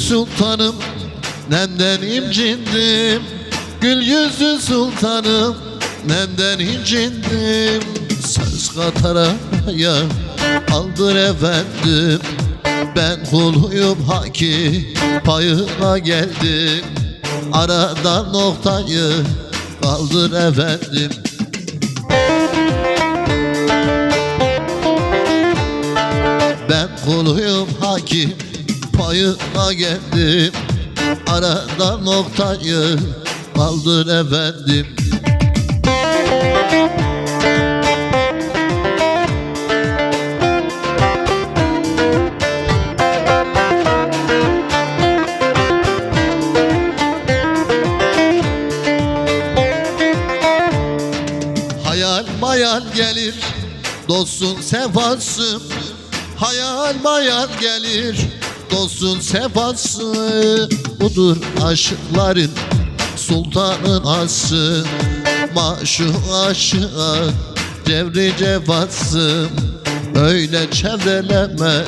sultanım Nemden incindim. Gül yüzlü sultanım Nemden incindim. Söz kataraya Aldır efendim. Ben kuluyum haki Payına geldim. Aradan noktayı Kaldır efendim. Ben kuluyum hakim Payına geldim. Arada noktayı Kaldır efendim. Hayal mayal gelir Dostun sefası Hayal mayal gelir Dostun sefası Budur aşıkların Sultanın ası. Maşu aşığa Cevri cefası Öyle çevreleme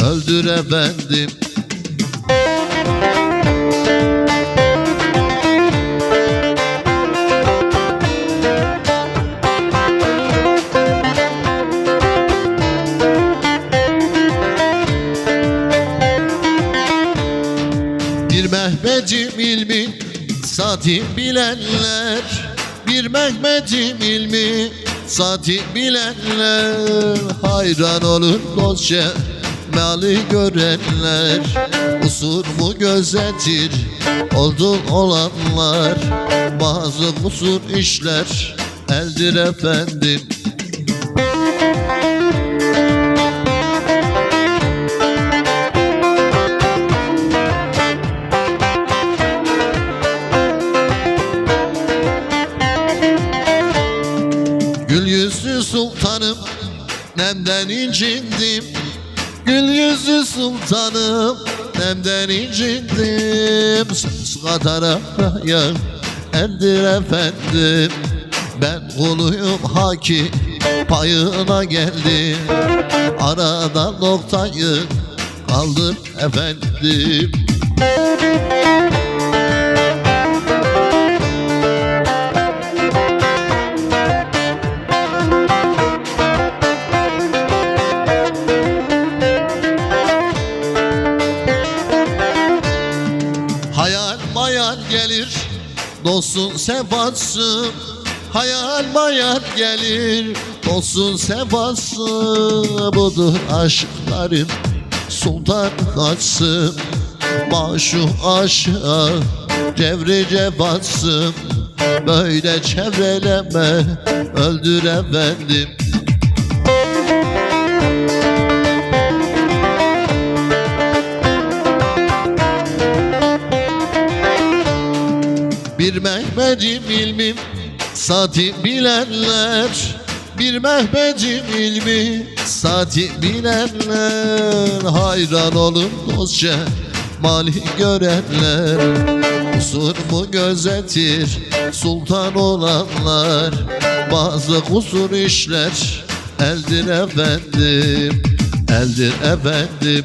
Öldür efendim ilmi Sati bilenler Bir Mehmet'im ilmi Sati bilenler Hayran olur dostça Mali görenler Kusur mu gözetir Oldun olanlar Bazı kusur işler Eldir efendim sultanım Nemden incindim. Gül yüzlü sultanım Nemden incindim. Söz kataraya Eldir efendim. Ben kuluyum haki Payına geldim. Aradan noktayı Kaldır efendim Dostun sefası Hayal mayal gelir. Dostun sefası Budur aşkların Sultan kaçsın Maşu aşağı Cevri cevasım Böyle çevreleme Öldür Mehmet'im ilmim Saati bilenler. Bir Mehmet'im ilmi Saati bilenler. Hayran olun dostça Mali görenler. Kusur mu gözetir Sultan olanlar? Bazı kusur işler Eldir efendim Eldir efendim